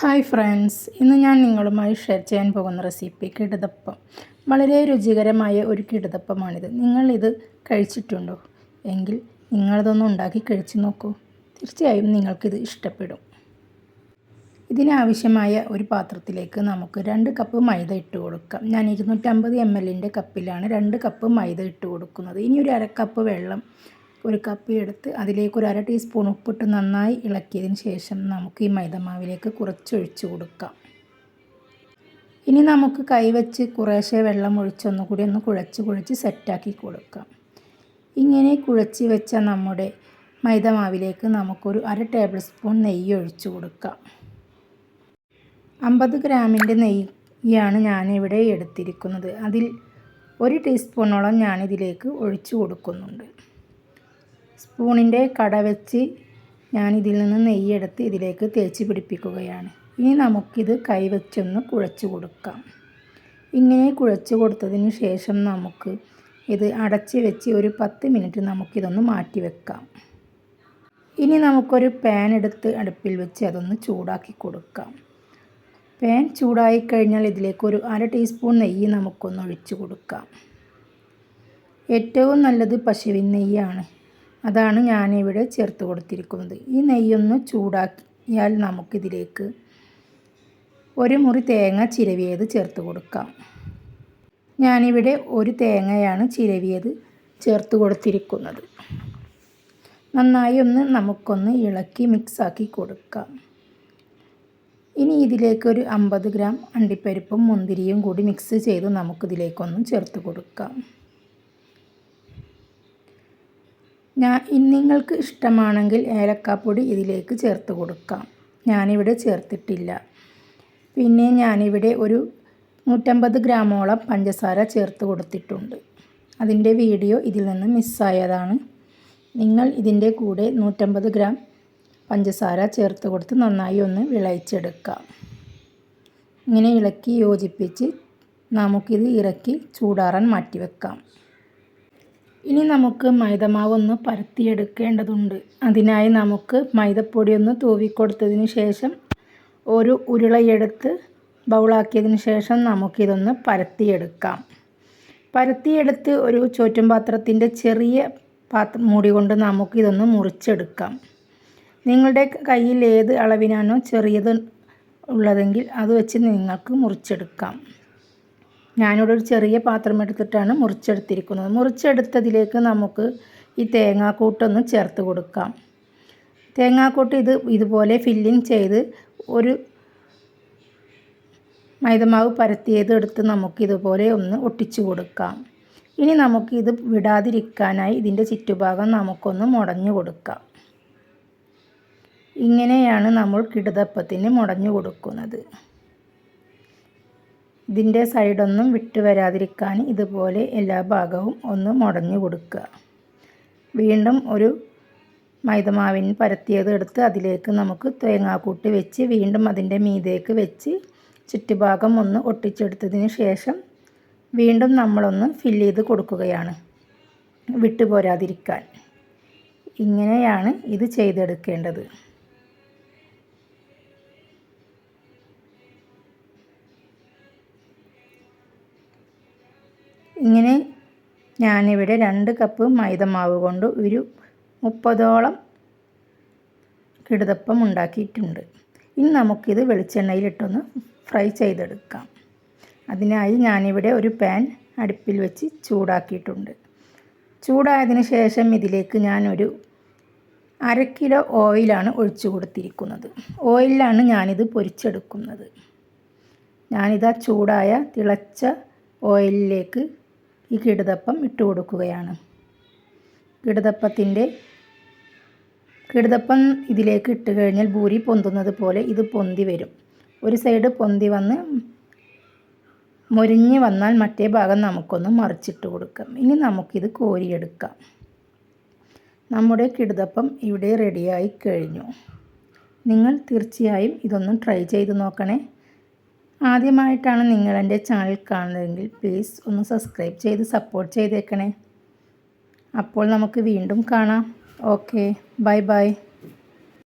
Hi friends ഇന്ന് ഞാൻ നിങ്ങളുമായി ഷെയർ ചെയ്യാൻ പോകുന്ന റെസിപ്പി കിടുതപ്പം. വളരെ രുചികരമായ ഒരു കിടുതപ്പമാണിത്. നിങ്ങളിത് കഴിച്ചിട്ടുണ്ടോ? എങ്കിൽ നിങ്ങളിതൊന്ന് ഉണ്ടാക്കി കഴിച്ചു നോക്കൂ. തീർച്ചയായും നിങ്ങൾക്കിത് ഇഷ്ടപ്പെടും. ഇതിനാവശ്യമായ ഒരു പാത്രത്തിലേക്ക് നമുക്ക് രണ്ട് കപ്പ് മൈദ ഇട്ട് കൊടുക്കാം. ഞാൻ ഇരുന്നൂറ്റമ്പത് എം എല്ലിന്റെ കപ്പിലാണ് രണ്ട് കപ്പ് മൈദ ഇട്ട് കൊടുക്കുന്നത്. ഇനി ഒരു അര കപ്പ് വെള്ളം ഒരു കപ്പി എടുത്ത് അതിലേക്ക് ഒരു അര ടീസ്പൂൺ ഉപ്പിട്ട് നന്നായി ഇളക്കിയതിന് ശേഷം നമുക്ക് ഈ മൈദമാവിലേക്ക് കുറച്ചൊഴിച്ച് കൊടുക്കാം. ഇനി നമുക്ക് കൈവച്ച് കുറേശ്ശെ വെള്ളം ഒഴിച്ചൊന്നുകൂടി ഒന്ന് കുഴച്ച് കുഴച്ച് സെറ്റാക്കി കൊടുക്കാം. ഇങ്ങനെ കുഴച്ച് വെച്ച നമ്മുടെ മൈദമാവിലേക്ക് നമുക്കൊരു അര ടേബിൾ സ്പൂൺ നെയ്യ് ഒഴിച്ച് കൊടുക്കാം. അമ്പത് ഗ്രാമിന്റെ നെയ്യാണ് ഞാനിവിടെ എടുത്തിരിക്കുന്നത്. അതിൽ ഒരു ടീസ്പൂണോളം ഞാനിതിലേക്ക് ഒഴിച്ചു കൊടുക്കുന്നുണ്ട്. സ്പൂണിന്റെ കട വെച്ച് ഞാനിതിൽ നിന്ന് നെയ്യെടുത്ത് ഇതിലേക്ക് തേച്ച് പിടിപ്പിക്കുകയാണ്. ഇനി നമുക്കിത് കൈവച്ചൊന്ന് കുഴച്ച് കൊടുക്കാം. ഇങ്ങനെ കുഴച്ച് കൊടുത്തതിന് ശേഷം നമുക്ക് ഇത് അടച്ച് വെച്ച് ഒരു പത്ത് മിനിറ്റ് നമുക്കിതൊന്ന് മാറ്റി വെക്കാം. ഇനി നമുക്കൊരു പാൻ എടുത്ത് അടുപ്പിൽ വെച്ച് അതൊന്ന് ചൂടാക്കി കൊടുക്കാം. പാൻ ചൂടായി കഴിഞ്ഞാൽ ഇതിലേക്ക് ഒരു അര ടീസ്പൂൺ നെയ്യ് നമുക്കൊന്ന് ഒഴിച്ചു കൊടുക്കാം. ഏറ്റവും നല്ലത് പശുവിൻ നെയ്യാണ്. അതാണ് ഞാനിവിടെ ചേർത്ത് കൊടുത്തിരിക്കുന്നത്. ഈ നെയ്യൊന്ന് ചൂടാക്കിയാൽ നമുക്കിതിലേക്ക് ഒരു മുറി തേങ്ങ ചിരവിയത് ചേർത്ത് കൊടുക്കാം. ഞാനിവിടെ ഒരു തേങ്ങയാണ് ചിരവിയത് ചേർത്ത് കൊടുത്തിരിക്കുന്നത്. നന്നായി ഒന്ന് നമുക്കൊന്ന് ഇളക്കി മിക്സാക്കി കൊടുക്കാം. ഇനി ഇതിലേക്ക് ഒരു അമ്പത് ഗ്രാം അണ്ടിപ്പരിപ്പും മുന്തിരിയും കൂടി മിക്സ് ചെയ്ത് നമുക്കിതിലേക്കൊന്ന് ചേർത്ത് കൊടുക്കാം. ഞാൻ നിങ്ങൾക്ക് ഇഷ്ടമാണെങ്കിൽ ഏലക്കാപ്പൊടി ഇതിലേക്ക് ചേർത്ത് കൊടുക്കാം. ഞാനിവിടെ ചേർത്തിട്ടില്ല. പിന്നെ ഞാനിവിടെ ഒരു നൂറ്റമ്പത് ഗ്രാമോളം പഞ്ചസാര ചേർത്ത് കൊടുത്തിട്ടുണ്ട്. അതിന്റെ വീഡിയോ ഇതിൽ നിന്ന് മിസ്സായതാണ്. നിങ്ങൾ ഇതിന്റെ കൂടെ നൂറ്റമ്പത് ഗ്രാം പഞ്ചസാര ചേർത്ത് കൊടുത്ത് നന്നായി ഒന്ന് വിളയിച്ചെടുക്കാം. ഇങ്ങനെ ഇളക്കി യോജിപ്പിച്ച് നമുക്കിത് ഇറക്കി ചൂടാറാൻ മാറ്റി വെക്കാം ഇനി നമുക്ക് മൈദമാവ് ഒന്ന് പരത്തിയെടുക്കേണ്ടതുണ്ട്. അതിനായി നമുക്ക് മൈദപ്പൊടി ഒന്ന് തൂവിക്കൊടുത്തതിന് ശേഷം ഒരു ഉരുളയെടുത്ത് ബൗളാക്കിയതിന് ശേഷം നമുക്കിതൊന്ന് പരത്തിയെടുക്കാം. പരത്തിയെടുത്ത് ഒരു ചോറ്റും പാത്രത്തിന്റെ ചെറിയ പാത്രം മൂടി കൊണ്ട് നമുക്കിതൊന്ന് മുറിച്ചെടുക്കാം. നിങ്ങളുടെ കയ്യിൽ ഏത് അളവിനാണോ ചെറിയത് ഉള്ളതെങ്കിൽ അത് വെച്ച് നിങ്ങൾക്ക് മുറിച്ചെടുക്കാം. ഞാനിവിടെ ഒരു ചെറിയ പാത്രം എടുത്തിട്ടാണ് മുറിച്ചെടുത്തിരിക്കുന്നത്. മുറിച്ചെടുത്തതിലേക്ക് നമുക്ക് ഈ തേങ്ങാക്കൂട്ടൊന്ന് ചേർത്ത് കൊടുക്കാം. തേങ്ങാക്കൂട്ട് ഇത് ഇതുപോലെ ഫില്ലിങ് ചെയ്ത് ഒരു മൈദമാവ് പരത്തിയത് എടുത്ത് നമുക്കിതുപോലെ ഒന്ന് ഒട്ടിച്ചു കൊടുക്കാം. ഇനി നമുക്കിത് വിടാതിരിക്കാനായി ഇതിന്റെ ചുറ്റുഭാഗം നമുക്കൊന്ന് മുടഞ്ഞു കൊടുക്കാം. ഇങ്ങനെയാണ് നമ്മൾ കിടുതപ്പത്തിന് മുടഞ്ഞു കൊടുക്കുന്നത്. ഇതിന്റെ സൈഡൊന്നും വിട്ട് വരാതിരിക്കാൻ ഇതുപോലെ എല്ലാ ഭാഗവും ഒന്ന് മുടഞ്ഞു കൊടുക്കുക. വീണ്ടും ഒരു മൈദമാവിന് പരത്തിയത് എടുത്ത് അതിലേക്ക് നമുക്ക് തേങ്ങാക്കൂട്ട് വെച്ച് വീണ്ടും അതിന്റെ മീതേക്ക് വെച്ച് ചുറ്റുഭാഗം ഒന്ന് ഒട്ടിച്ചെടുത്തതിന് ശേഷം വീണ്ടും നമ്മളൊന്ന് ഫില്ല് ചെയ്ത് കൊടുക്കുകയാണ്. വിട്ടുപോരാതിരിക്കാൻ ഇങ്ങനെയാണ് ഇത് ചെയ്തെടുക്കേണ്ടത്. ഇങ്ങനെ ഞാനിവിടെ രണ്ട് കപ്പ് മൈദമാവ് കൊണ്ട് ഒരു മുപ്പതോളം കിടുതപ്പം ഉണ്ടാക്കിയിട്ടുണ്ട്. ഇനി നമുക്കിത് വെളിച്ചെണ്ണയിലിട്ടൊന്ന് ഫ്രൈ ചെയ്തെടുക്കാം. അതിനായി ഞാനിവിടെ ഒരു പാൻ അടുപ്പിൽ വെച്ച് ചൂടാക്കിയിട്ടുണ്ട്. ചൂടായതിനു ശേഷം ഇതിലേക്ക് ഞാനൊരു അര കിലോ ഓയിലാണ് ഒഴിച്ചു കൊടുത്തിരിക്കുന്നത്. ഓയിലാണ് ഞാനിത് പൊരിച്ചെടുക്കുന്നത്. ഞാനിതാ ചൂടായ തിളച്ച ഓയിലിലേക്ക് ഈ കിടുതപ്പം ഇട്ട് കൊടുക്കുകയാണ്. കിടുതപ്പത്തിന്റെ കിടുതപ്പം ഇതിലേക്ക് ഇട്ട് കഴിഞ്ഞാൽ ഭൂരി പൊന്തുന്നത് പോലെ ഇത് പൊന്തി വരും. ഒരു സൈഡ് പൊന്തി വന്ന് മുരിഞ്ഞ് വന്നാൽ മറ്റേ ഭാഗം നമുക്കൊന്ന് മറിച്ചിട്ട് കൊടുക്കാം. ഇനി നമുക്കിത് കോരിയെടുക്കാം. നമ്മുടെ കിടുതപ്പം ഇവിടെ റെഡിയായി കഴിഞ്ഞു. നിങ്ങൾ തീർച്ചയായും ഇതൊന്ന് ട്രൈ ചെയ്ത് നോക്കണേ. ആദ്യമായിട്ടാണ് നിങ്ങൾ എന്റെ ചാനൽ കാണുന്നതെങ്കിൽ പ്ലീസ് ഒന്ന് സബ്സ്ക്രൈബ് ചെയ്ത് സപ്പോർട്ട് ചെയ്തേക്കണേ. അപ്പോൾ നമുക്ക് വീണ്ടും കാണാം. Okay bye bye